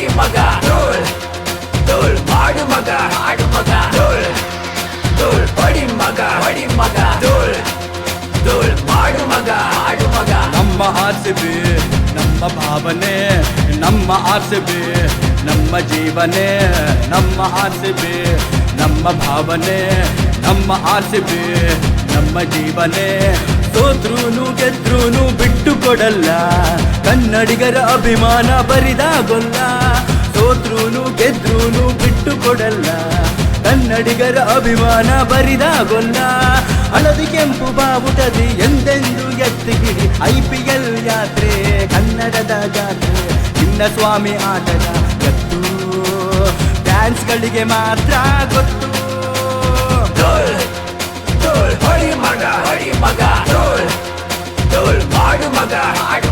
ಮಾಡಿ ಮಗ ಧೂಳ್ ಧೂಳ್ ಮಾಡು ಮಗ ಹಾಡು ಮಗ ಧೂಳ್ ಧೂಳ್ ಪಡಿ ಮಗ ಹೊಡಿ ಮಗ ಧೂಳ್ ಧೂಳ್ ಮಾಡು ಮಗ ಹಾಡು ಮಗ ನಮ್ಮ ಆಸೆಬಿ ನಮ್ಮ ಭಾವನೆ ನಮ್ಮ ಆಸೆಬಿ ನಮ್ಮ ಜೀವನೆ ನಮ್ಮ ಆಸೆಬಿ ನಮ್ಮ ಭಾವನೆ ನಮ್ಮ ಆಸೆಬಿ ನಮ್ಮ ಜೀವನೆ ಸೋತ್ರುನು, ಗೆದ್ರೂನು ಬಿಟ್ಟು ಕೊಡಲ್ಲ. ಕನ್ನಡಿಗರ ಅಭಿಮಾನ ಬರಿದಾಗೊಲ್ಲ. ಸೋತ್ರೂನು, ಗೆದ್ರೂನು ಬಿಟ್ಟು ಕೊಡಲ್ಲ. ಕನ್ನಡಿಗರ ಅಭಿಮಾನ ಬರಿದಾಗೊಲ್ಲ. ಹಳದಿ ಕೆಂಪು ಬಾವುಟದಿ ಎಂದೆಂದು ಎತ್ತಿಗಿಡಿ. ಐ ಪಿ ಎಲ್ ಯಾತ್ರೆ, ಕನ್ನಡದ ಜಾತ್ರೆ. ಸ್ವಾಮಿ ಆಟದ ಗೊತ್ತು ಡ್ಯಾನ್ಸ್ಗಳಿಗೆ ಮಾತ್ರ ಗೊತ್ತು. ಮಗ ಮಗ mother. I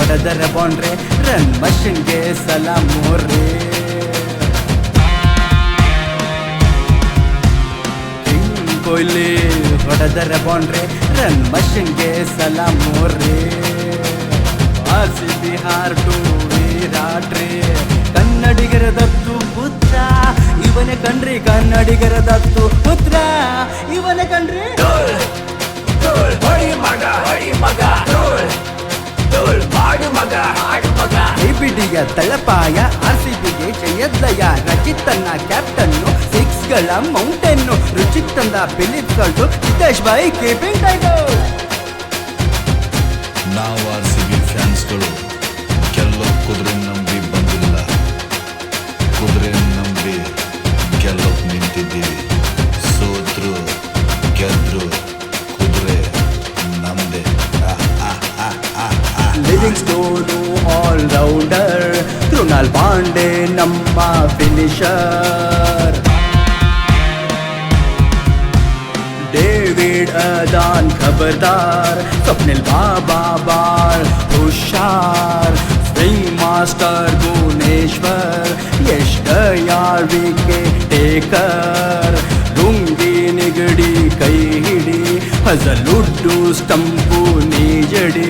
ಹೊಡೆದರ ಬೌಂಡ್ರೆ, ರನ್ ಮಷಿನ್ಗೆ ಸಲಾಮೋರ್ರೆ ಕಿಂಗ್ ಕೊಹ್ಲಿ ಹೊಡೆದರೆ ಬೌಂಡ್ರೆ, ರನ್ ಮಷಿನ್ಗೆ ಸಲ ಆರ್ ಆಸಿ ಬಿಹಾರ್ ಟು ವಿರಾಟ್ರಿ, ಕನ್ನಡಿಗರ ದತ್ತು ಪುತ್ರ, ಇವನೇ ಕಣ್ರಿ ಕನ್ನಡಿಗರ ದತ್ತು ಪುತ್ರ. ಮಗ ಐಬಿಡಿಯ ತಳಪಾಯ ಆರ್ ಸಿ ಬಿಗೆ ಜಯದ್ಲಯ ರಚಿತ್ ತನ್ನ ಕ್ಯಾಪ್ಟನ್ನು, ಸಿಕ್ಸ್ಗಳ ಗಳ ಮೌಂಟೇನು ರುಚಿಕ್ ತಂದ ಫಿಲಿಪ್ ಕಲ್ಟು ಬಾಯಿ ಕೀಪಿಂಗ್ ಟೈಟಲ್ ನಾವು ಆರ್ ಸಿ ಬಿ ಫ್ಯಾನ್ಸ್ಗಳು ಕೆಲ್ಲೋ ಕುದುರೆ ಆಲ್ ರೌಂಡರ್ ಕೃಣಾಲ್ ಪಾಂಡೆ ನಮ್ಮ ಫಿನಿಷರ್ ಡೇವಿಡ್ ಅದಾನ್ ಖಬರ್ದಾರ್ ಸ್ವಪ್ನಿಲ್ ಬಾಬಾ ಬಾರ್ ಹುಷಾರ್ ಸ್ವಿಂಗ್ ಮಾಸ್ಟರ್ ಭುವನೇಶ್ವರ್ ಎಷ್ಟ ಯಾರ್ ವಿಕೆಟ್ ಟೇಕರ್ ಲುಂಗಿ ನಿಗಡಿ ಕೈ ಹಿಡಿ ಹಜಲುಡ್ಡು ಸ್ಟಂಪು ನೀಜಡಿ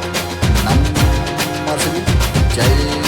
say